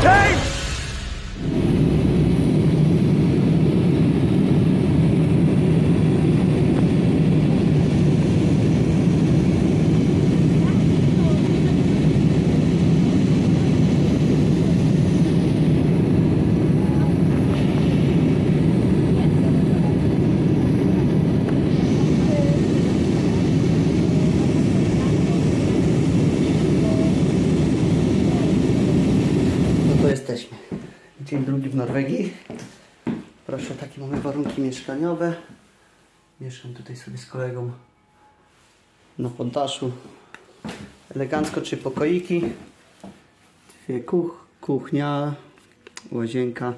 team! Mieszkaniowe. Mieszkam tutaj sobie z kolegą na poddaszu. Elegancko, trzy pokoiki. Dwie kuch, kuchnia, łazienka.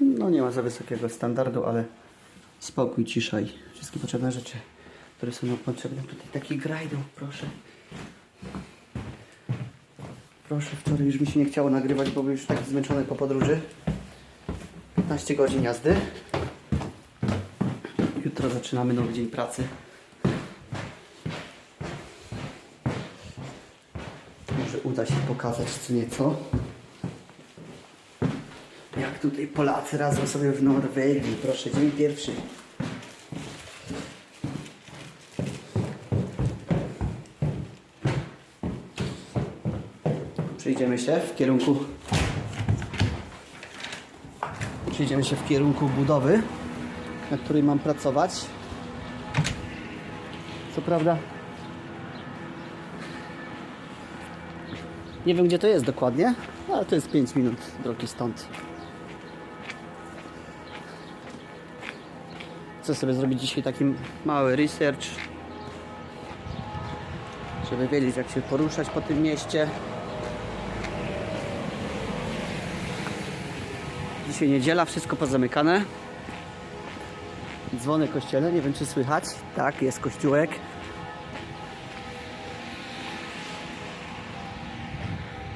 No nie ma za wysokiego standardu, ale spokój, cisza i wszystkie potrzebne rzeczy, które są nam potrzebne. Tutaj taki grajdł, proszę. Proszę, wczoraj już mi się nie chciało nagrywać, bo byłem już tak zmęczony po podróży. 15 godzin jazdy. Jutro zaczynamy nowy dzień pracy. Może uda się pokazać co nieco. Jak tutaj Polacy razem sobie w Norwegii. Proszę, dzień pierwszy. Przejdziemy się w kierunku Przejdziemy się w kierunku budowy, na której mam pracować. Co prawda nie wiem gdzie to jest dokładnie, ale to jest 5 minut drogi stąd. Chcę sobie zrobić dzisiaj taki mały research, żeby wiedzieć jak się poruszać po tym mieście. Dzisiaj niedziela, wszystko pozamykane. Dzwony kościele, nie wiem czy słychać. Tak, jest kościółek.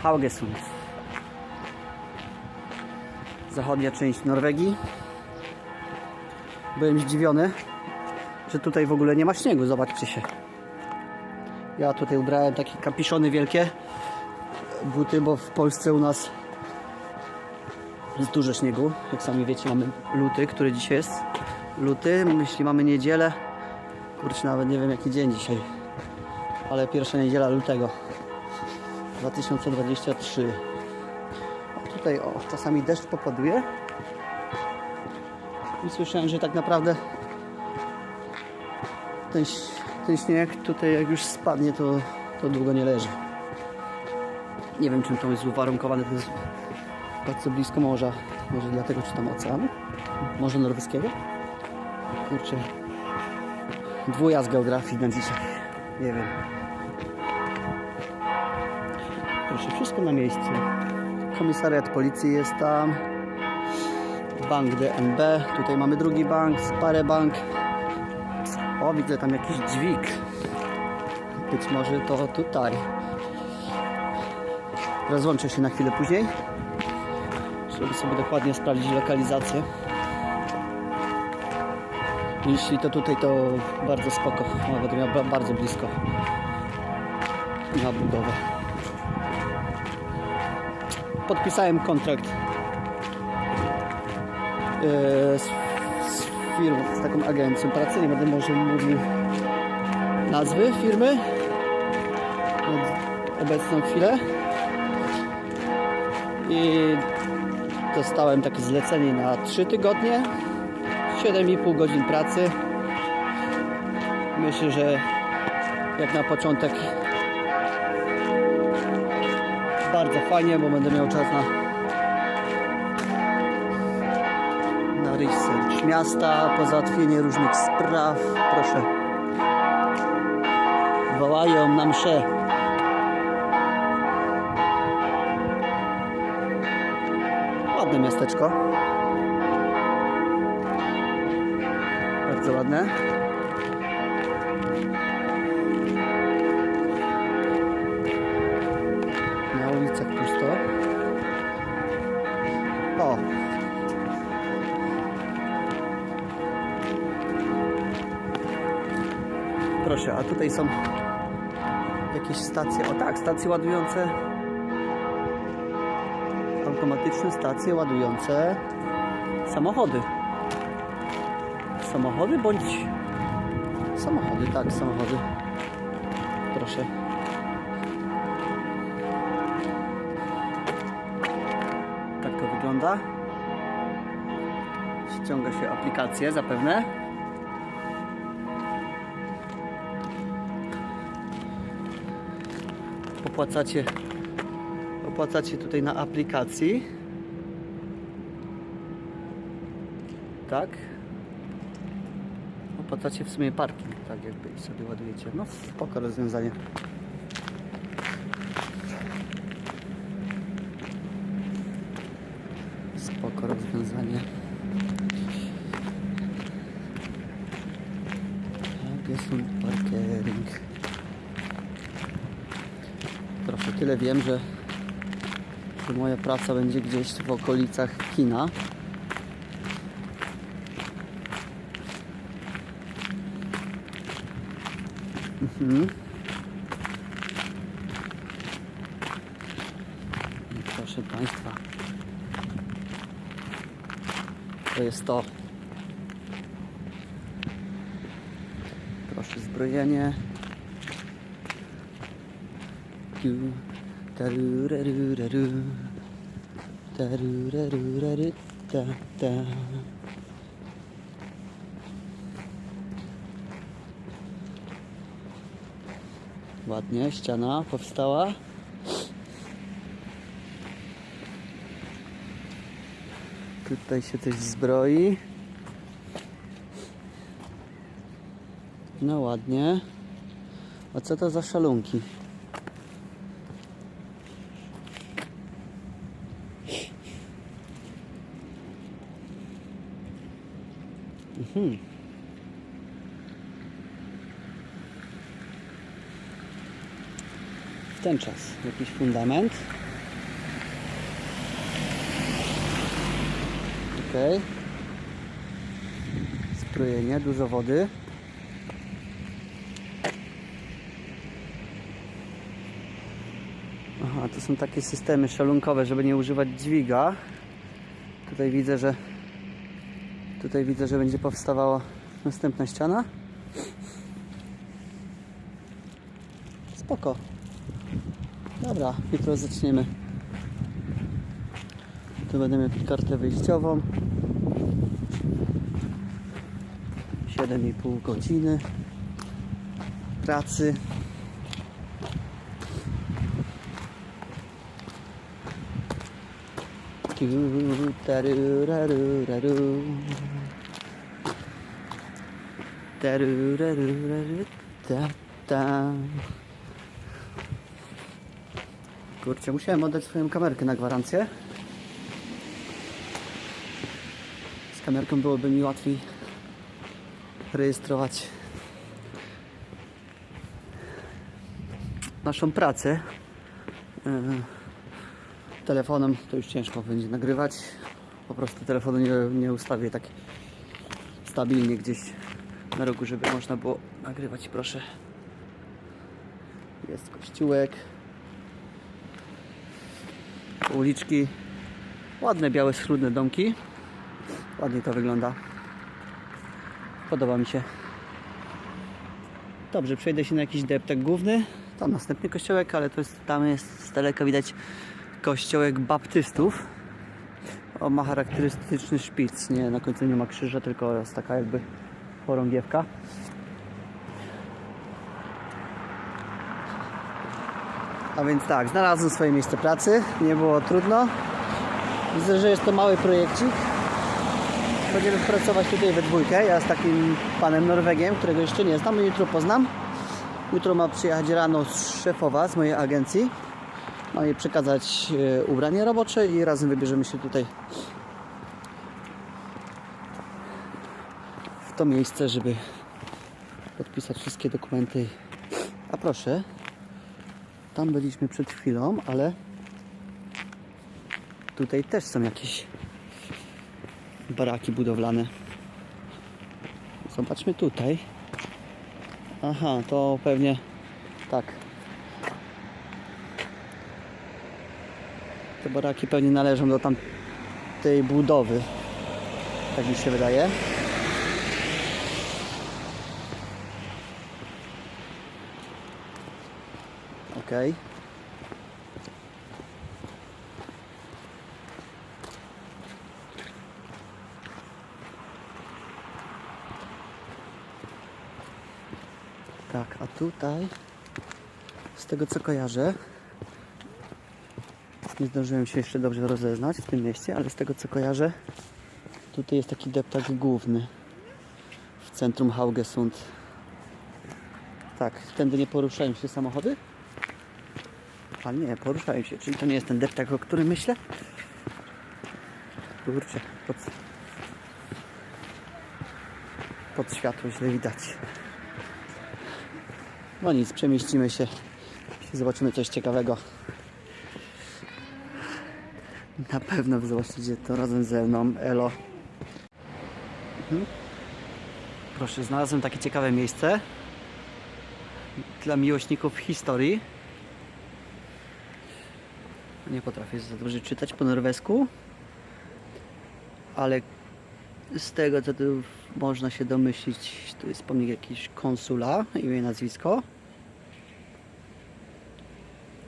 Haugesund. Zachodnia część Norwegii. Byłem zdziwiony, że tutaj w ogóle nie ma śniegu. Zobaczcie się. Ja tutaj ubrałem takie kapiszony wielkie buty, bo w Polsce u nas jest dużo śniegu. Jak sami wiecie, mamy luty, który dzisiaj jest. Luty, jeśli mamy niedzielę. Kurczę, nawet nie wiem jaki dzień dzisiaj. Ale pierwsza niedziela lutego 2023. A tutaj o, czasami deszcz popaduje. I słyszałem, że tak naprawdę ten, ten śnieg tutaj jak już spadnie, to, to długo nie leży. Nie wiem czym to jest uwarunkowane. To jest bardzo blisko morza. Może dlatego czy tam oceanu? Morza Norweskiego? Kurczę. Dwuja z geografii na dzisiaj. Nie wiem. Proszę, wszystko na miejscu. Komisariat policji jest tam. Bank DNB. Tutaj mamy drugi bank, Sparebank. O, widzę tam jakiś dźwig. Być może to tutaj. Rozłączę się na chwilę później żeby sobie dokładnie sprawdzić lokalizację. Jeśli to tutaj, to bardzo spoko. Ba- bardzo blisko na budowę. Podpisałem kontrakt e, z, z firmą, z taką agencją pracy. Nie będę może mówił nazwy firmy na obecną chwilę. I dostałem takie zlecenie na 3 tygodnie, 7,5 godzin pracy. Myślę, że jak na początek bardzo fajnie, bo będę miał czas na na research miasta, po załatwienie różnych spraw. Proszę. Wołają na mszę. Miasteczko. Bardzo ładne. Na ulicach pusto. O! Proszę, a tutaj są jakieś stacje. O tak, stacje ładujące automatyczne stacje ładujące samochody. Samochody bądź samochody, tak, samochody. Proszę. Tak to wygląda. Ściąga się aplikację zapewne. Opłacacie, opłacacie tutaj na aplikacji. Tak. Opłacacie w sumie parking, tak jakby sobie ładujecie. No spoko rozwiązanie. Spoko rozwiązanie. Tak, jest tu parkering. Proszę, tyle wiem, że, praca będzie gdzieś w okolicach kina. Mhm. Proszę Państwa, to jest to. Proszę zbrojenie. Tu, taruraruraru, taruraruraru, ta, ta. Ładnie, ściana powstała. Tutaj się coś zbroi. No ładnie. A co to za szalunki? Mhm. W ten czas jakiś fundament. Ok. Zbrojenie, dużo wody. Aha, to są takie systemy szalunkowe, żeby nie używać dźwiga. Tutaj widzę, że tutaj widzę, że będzie powstawała następna ściana. Spoko. Dobra, jutro zaczniemy. Tu będę miał kartę wyjściową. 7,5 godziny pracy. Ta. Kurczę, musiałem oddać swoją kamerkę na gwarancję. Z kamerką byłoby mi łatwiej rejestrować naszą pracę. Yy, Telefonem to już ciężko będzie nagrywać. Po prostu telefonu nie, nie ustawię tak stabilnie gdzieś na rogu, żeby można było nagrywać. Proszę. Jest kościółek. Uliczki. Ładne, białe, schludne domki. Ładnie to wygląda. Podoba mi się. Dobrze, przejdę się na jakiś deptak główny. Tam następny kościołek, ale to jest, tam jest z daleka widać kościołek baptystów. O, ma charakterystyczny szpic. Nie, na końcu nie ma krzyża, tylko jest taka jakby chorągiewka. A więc tak, znalazłem swoje miejsce pracy. Nie było trudno. Widzę, że jest to mały projekcik. Będziemy pracować tutaj we dwójkę. Ja z takim panem Norwegiem, którego jeszcze nie znam, jutro poznam. Jutro ma przyjechać rano szefowa z mojej agencji. Ma jej przekazać e, ubranie robocze i razem wybierzemy się tutaj to miejsce, żeby podpisać wszystkie dokumenty. A proszę, tam byliśmy przed chwilą, ale tutaj też są jakieś baraki budowlane. Zobaczmy tutaj. Aha, to pewnie tak. Te baraki pewnie należą do tamtej budowy. Tak mi się wydaje. Okej. Tak, a tutaj z tego co kojarzę nie zdążyłem się jeszcze dobrze rozeznać w tym mieście, ale z tego co kojarzę tutaj jest taki deptak główny w centrum Haugesund. Tak, tędy nie poruszają się samochody? Nie, poruszają się, czyli to nie jest ten deptak, o którym myślę? Kurczę, pod, pod światło źle widać. No nic, przemieścimy się zobaczymy coś ciekawego. Na pewno zobaczycie to razem ze mną. Elo. Mhm. Proszę, znalazłem takie ciekawe miejsce dla miłośników historii. Nie potrafię za dobrze czytać po norwesku, ale z tego co tu można się domyślić, to jest pomnik jakiś konsula, imię nazwisko.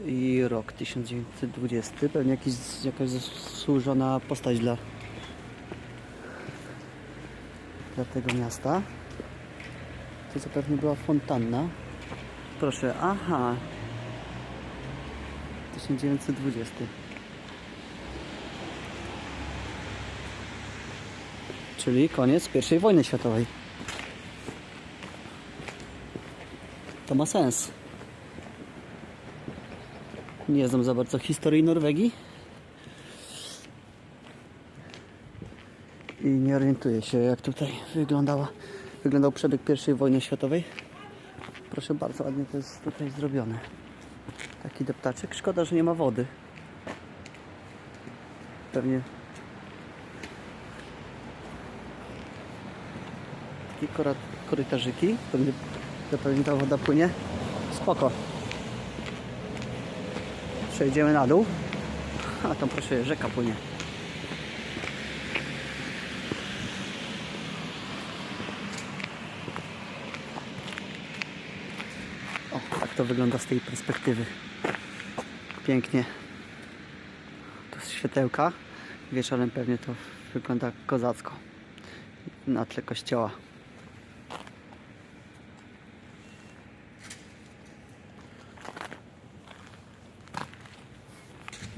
I rok 1920, pewnie jakiś, jakaś zasłużona postać dla, dla tego miasta. To zapewne była fontanna. Proszę, aha. 1920. Czyli koniec I wojny światowej. To ma sens. Nie znam za bardzo historii Norwegii. I nie orientuję się jak tutaj wyglądała, wyglądał przebieg I wojny światowej. Proszę bardzo, ładnie to jest tutaj zrobione. Taki deptaczek. Szkoda, że nie ma wody. Pewnie takie korytarzyki. Pewnie, to pewnie ta woda płynie. Spoko. Przejdziemy na dół. A tam proszę, rzeka płynie. O, tak to wygląda z tej perspektywy. Pięknie. To jest światełka. Wieczorem pewnie to wygląda kozacko. Na tle kościoła.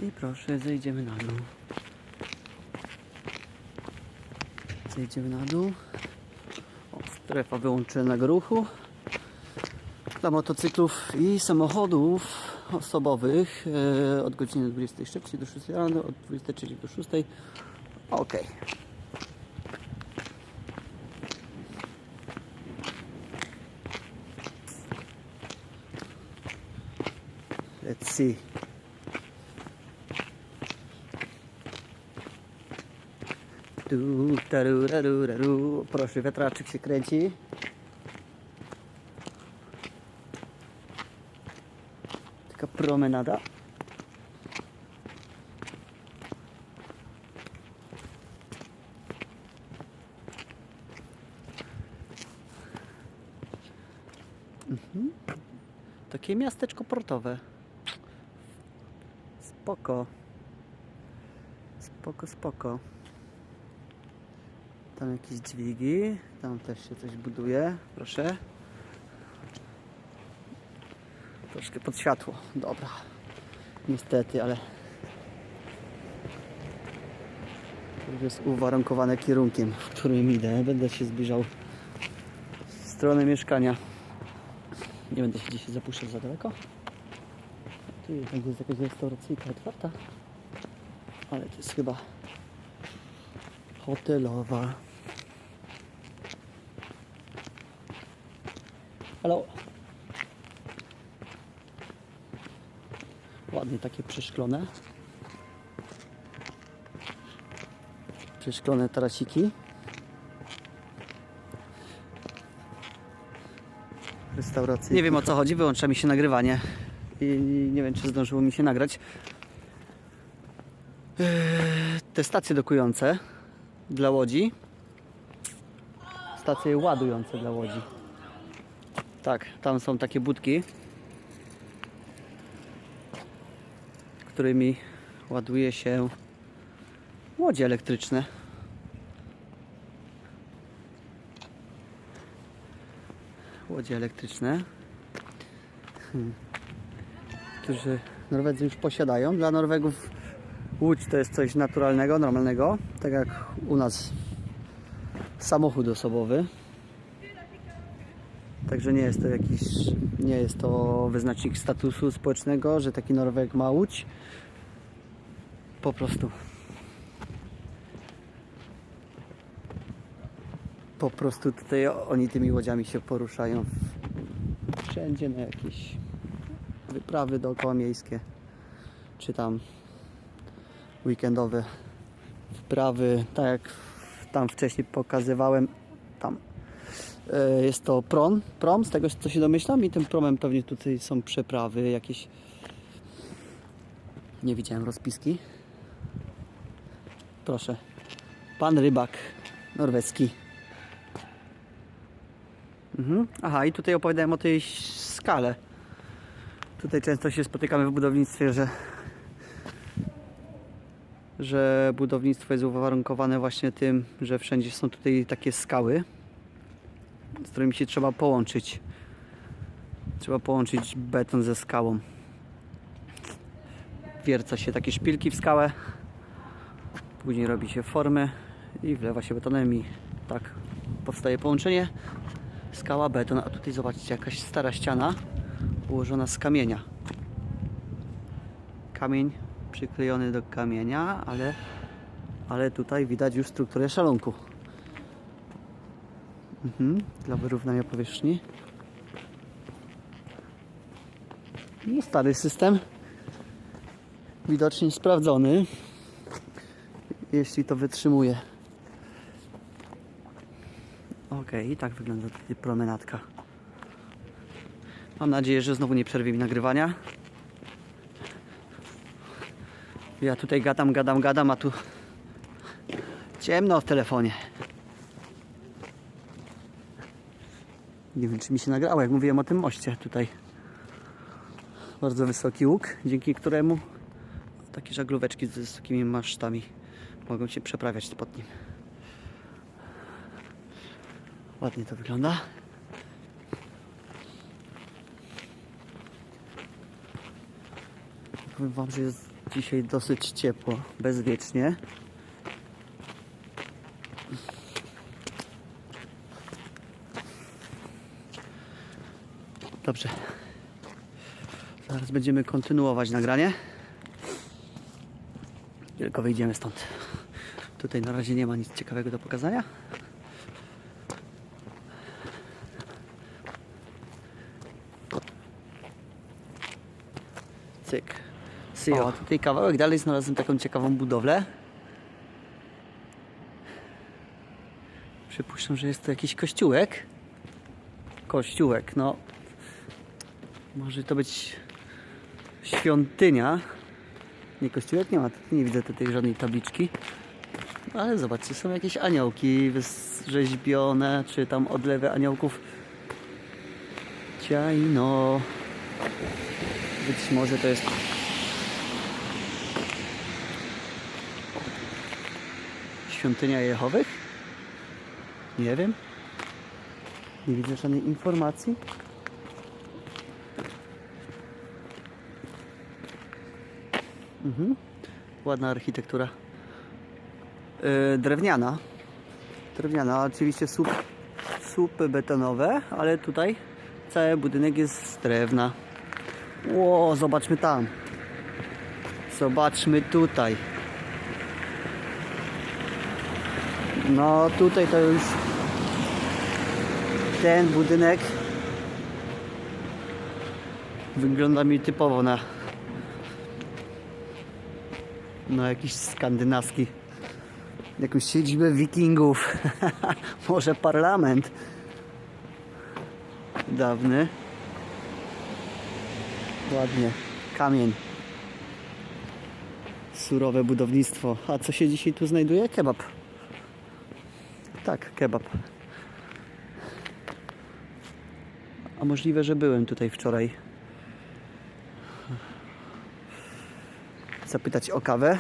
I proszę, zejdziemy na dół. Zejdziemy na dół. O, strefa wyłączonego ruchu dla motocyklów i samochodów osobowych e, od godziny 23 do 6 rano, od 23 do 6. Ok. Let's see. Tu, taru, raru, raru. Proszę, wiatraczek się kręci. Taka promenada. Mhm. Takie miasteczko portowe. Spoko. Spoko, spoko. Tam jakieś dźwigi. Tam też się coś buduje. Proszę. Troszkę pod światło. Dobra. Niestety, ale to jest uwarunkowane kierunkiem, w którym idę. Będę się zbliżał w stronę mieszkania. Nie będę się dzisiaj zapuszczać za daleko. Tu jest jakaś restauracyjka otwarta. Ale to jest chyba hotelowa. Halo. Ładnie takie przeszklone. Przeszklone tarasiki. Restauracja. Nie wiem o co chodzi, wyłącza mi się nagrywanie. I nie wiem czy zdążyło mi się nagrać. Eee, te stacje dokujące dla łodzi. Stacje ładujące dla łodzi. Tak, tam są takie budki, którymi ładuje się łodzie elektryczne. Łodzie elektryczne, hmm. którzy Norwedzy już posiadają. Dla Norwegów łódź to jest coś naturalnego, normalnego, tak jak u nas samochód osobowy. Także nie jest to jakiś, nie jest to wyznacznik statusu społecznego, że taki Norweg ma łódź. Po prostu. Po prostu tutaj oni tymi łodziami się poruszają. Wszędzie na jakieś wyprawy dookoła miejskie, czy tam weekendowe wprawy, tak jak tam wcześniej pokazywałem, tam e, jest to prom, prom, z tego co się domyślam i tym promem pewnie tutaj są przeprawy jakieś. Nie widziałem rozpiski proszę pan rybak norweski mhm. aha i tutaj opowiadałem o tej skale tutaj często się spotykamy w budownictwie, że że budownictwo jest uwarunkowane właśnie tym, że wszędzie są tutaj takie skały, z którymi się trzeba połączyć. Trzeba połączyć beton ze skałą. Wierca się takie szpilki w skałę, później robi się formy i wlewa się betonem i tak powstaje połączenie skała, beton, a tutaj zobaczcie jakaś stara ściana ułożona z kamienia. Kamień przyklejony do kamienia, ale, ale tutaj widać już strukturę szalonku. Mhm, dla wyrównania powierzchni. No, stary system. Widocznie sprawdzony. Jeśli to wytrzymuje. Ok, i tak wygląda promenadka. Mam nadzieję, że znowu nie przerwie mi nagrywania. Ja tutaj gadam, gadam, gadam, a tu ciemno w telefonie. Nie wiem, czy mi się nagrało, jak mówiłem o tym moście tutaj. Bardzo wysoki łuk, dzięki któremu takie żaglóweczki z wysokimi masztami mogą się przeprawiać pod nim. Ładnie to wygląda. Powiem Wam, że jest dzisiaj dosyć ciepło, bezwiecznie. Dobrze. Zaraz będziemy kontynuować nagranie. Tylko wyjdziemy stąd. Tutaj na razie nie ma nic ciekawego do pokazania. Cyk. Syjo. O, tutaj kawałek dalej znalazłem taką ciekawą budowlę. Przypuszczam, że jest to jakiś kościółek. Kościółek, no. Może to być świątynia. Nie kościółek, nie ma, nie widzę tutaj żadnej tabliczki. Ale zobaczcie, są jakieś aniołki rzeźbione, czy tam odlewy aniołków. Ciajno. Być może to jest świątynia Jehowych? Nie wiem. Nie widzę żadnej informacji. Mhm. Ładna architektura. Yy, drewniana. Drewniana, oczywiście słup, słupy betonowe, ale tutaj cały budynek jest z drewna. Ło, zobaczmy tam. Zobaczmy tutaj. No tutaj to już ten budynek wygląda mi typowo na na jakiś skandynawski jakąś siedzibę wikingów może parlament dawny ładnie kamień Surowe budownictwo. A co się dzisiaj tu znajduje? Kebab. Tak, kebab. A możliwe, że byłem tutaj wczoraj. Zapytać o kawę.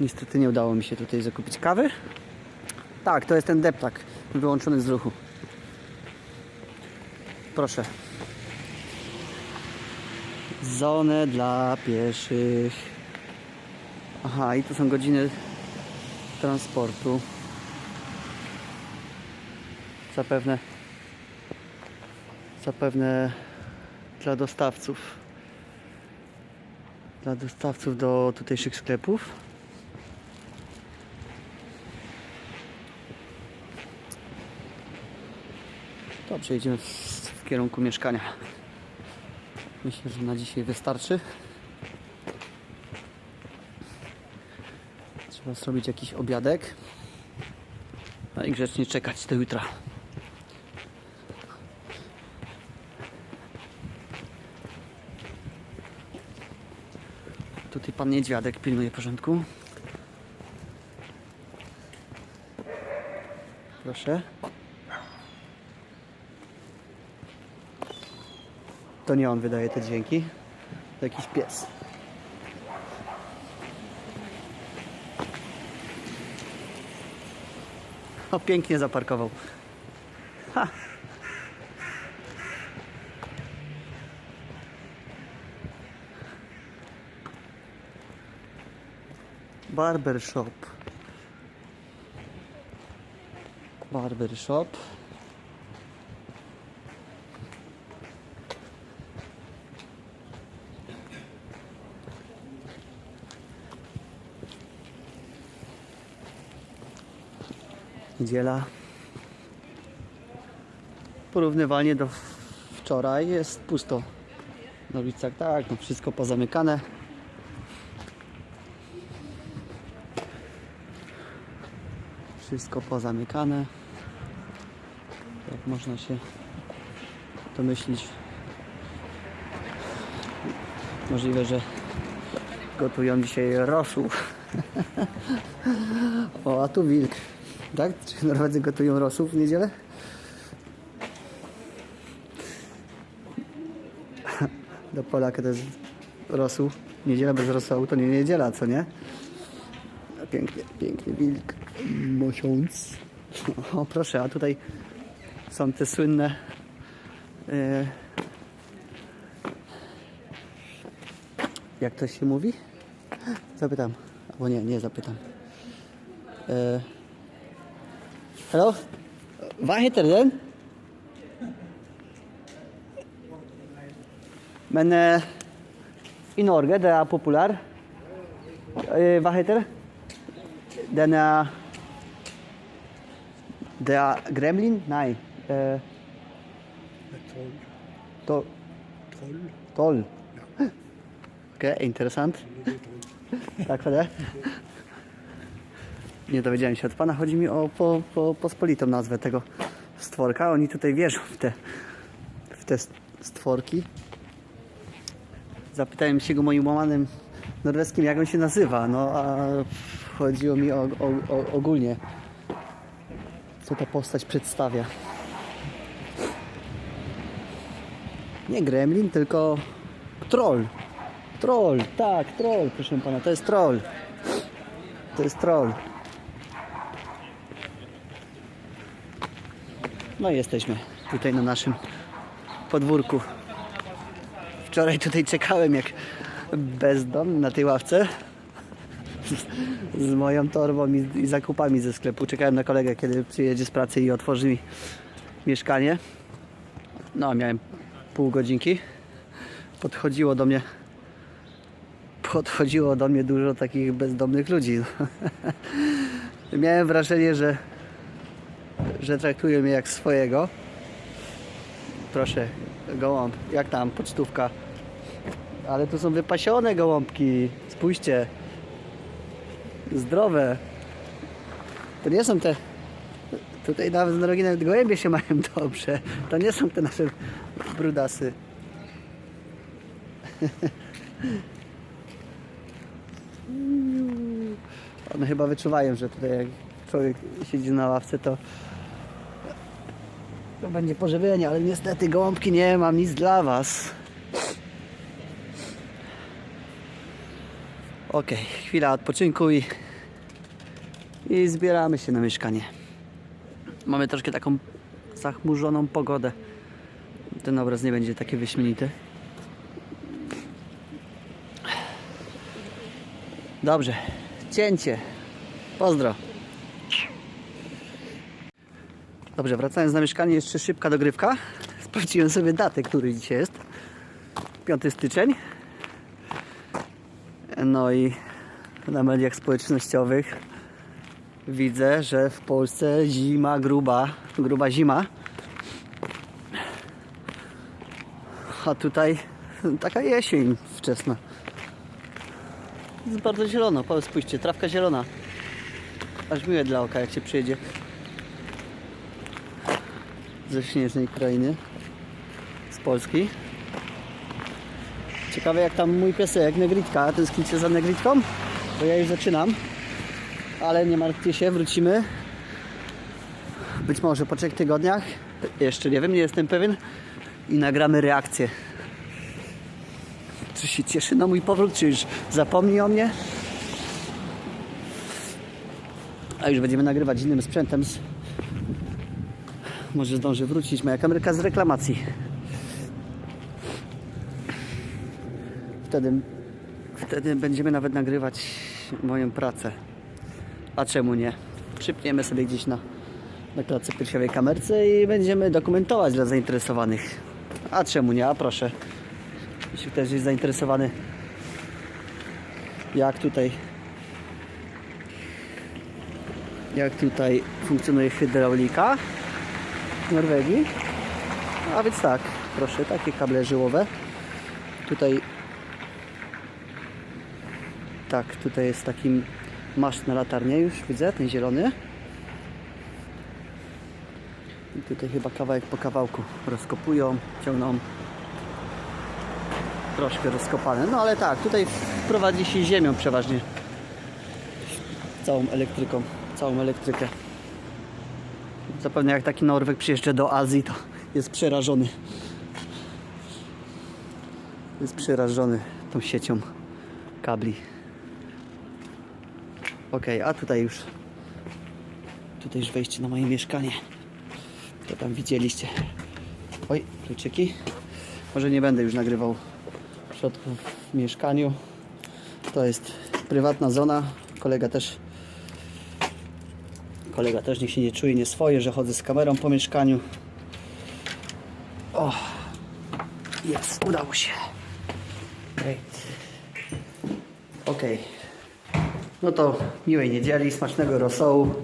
Niestety nie udało mi się tutaj zakupić kawy. Tak, to jest ten deptak wyłączony z ruchu. Proszę. Zonę dla pieszych. Aha, i tu są godziny transportu. Zapewne zapewne dla dostawców. Dla dostawców do tutejszych sklepów. Dobrze, idziemy w, kierunku mieszkania. Myślę, że na dzisiaj wystarczy. Trzeba zrobić jakiś obiadek. No i grzecznie czekać do jutra. Tutaj pan niedźwiadek pilnuje porządku. Proszę. To nie on wydaje te dźwięki. To jakiś pies. O, pięknie zaparkował. Ha. Barber shop. Niedziela. Porównywalnie do wczoraj jest pusto. Na ulicach tak, no wszystko pozamykane. Wszystko pozamykane. Jak można się domyślić. Możliwe, że gotują dzisiaj rosół. o, a tu wilk. Tak? Czy Norwedzy gotują rosół w niedzielę? Do Polaka to jest rosół. Niedziela bez rosołu to nie niedziela, co nie? Pięknie, piękny wilk. Mosiąc. O proszę, a tutaj są te słynne e, jak to się mówi? Zapytam. Albo nie, nie zapytam. E, Hallo? Waar heter den? Men eh, i Norge, det er populær. Eh, hva heter det? Den er Det er gremlin? Nei. Eh, Troll. to, Troll. toll. Ok, interessant. Tak for det. Nie dowiedziałem się od pana. Chodzi mi o po, po, pospolitą nazwę tego stworka. Oni tutaj wierzą w te, w te stworki. Zapytałem się go moim łamanym norweskim, jak on się nazywa. No a chodziło mi o, o, o, ogólnie, co ta postać przedstawia. Nie gremlin, tylko troll. Troll, tak, troll, proszę pana, to jest troll. To jest troll. No i jesteśmy tutaj na naszym podwórku. Wczoraj tutaj czekałem jak bezdom na tej ławce z, z moją torbą i, i zakupami ze sklepu. Czekałem na kolegę, kiedy przyjedzie z pracy i otworzy mi mieszkanie. No, miałem pół godzinki. Podchodziło do mnie podchodziło do mnie dużo takich bezdomnych ludzi. Miałem wrażenie, że, że traktują mnie jak swojego. Proszę, gołąb, jak tam, pocztówka. Ale tu są wypasione gołąbki. Spójrzcie. Zdrowe. To nie są te. Tutaj nawet drogi nawet gołębie się mają dobrze. To nie są te nasze brudasy. One chyba wyczuwają, że tutaj jak człowiek siedzi na ławce, to, to będzie pożywienie, ale niestety gołąbki nie mam nic dla Was. Okej, chwila odpoczynku i, i zbieramy się na mieszkanie. Mamy troszkę taką zachmurzoną pogodę. Ten obraz nie będzie taki wyśmienity. Dobrze, cięcie. Pozdro. Dobrze, wracając na mieszkanie, jeszcze szybka dogrywka. Sprawdziłem sobie datę, który dzisiaj jest. 5 styczeń. No i na mediach społecznościowych widzę, że w Polsce zima gruba, gruba zima. A tutaj taka jesień wczesna. Jest bardzo zielono, spójrzcie, trawka zielona. Aż miłe dla oka, jak się przyjedzie ze śnieżnej krainy, z Polski. Ciekawe jak tam mój piesek, Negritka, tęsknicie za Negritką? Bo ja już zaczynam, ale nie martwcie się, wrócimy. Być może po trzech tygodniach, jeszcze nie wiem, nie jestem pewien i nagramy reakcję. Czy się cieszy na mój powrót, czy już zapomni o mnie? A już będziemy nagrywać innym sprzętem. Może zdąży wrócić moja kamerka z reklamacji. Wtedy, wtedy będziemy nawet nagrywać moją pracę. A czemu nie? Przypniemy sobie gdzieś na, na klatce piersiowej kamerce i będziemy dokumentować dla zainteresowanych. A czemu nie? A proszę. Jeśli ktoś jest zainteresowany, jak tutaj jak tutaj funkcjonuje hydraulika Norwegii. A więc tak, proszę, takie kable żyłowe. Tutaj tak, tutaj jest taki maszt na latarnię już, widzę, ten zielony. I tutaj chyba kawałek po kawałku rozkopują, ciągną. Troszkę rozkopane. No ale tak, tutaj prowadzi się ziemią przeważnie. Całą elektryką, całą elektrykę. Zapewne jak taki Norweg przyjeżdża do Azji, to jest przerażony. Jest przerażony tą siecią kabli. Ok, a tutaj już tutaj już wejście na moje mieszkanie. To tam widzieliście. Oj, kluczyki. Może nie będę już nagrywał w środku w mieszkaniu. To jest prywatna zona. Kolega też kolega też niech się nie czuje nie swoje, że chodzę z kamerą po mieszkaniu. O! Jest, udało się. Great. Okej. No to miłej niedzieli, smacznego rosołu.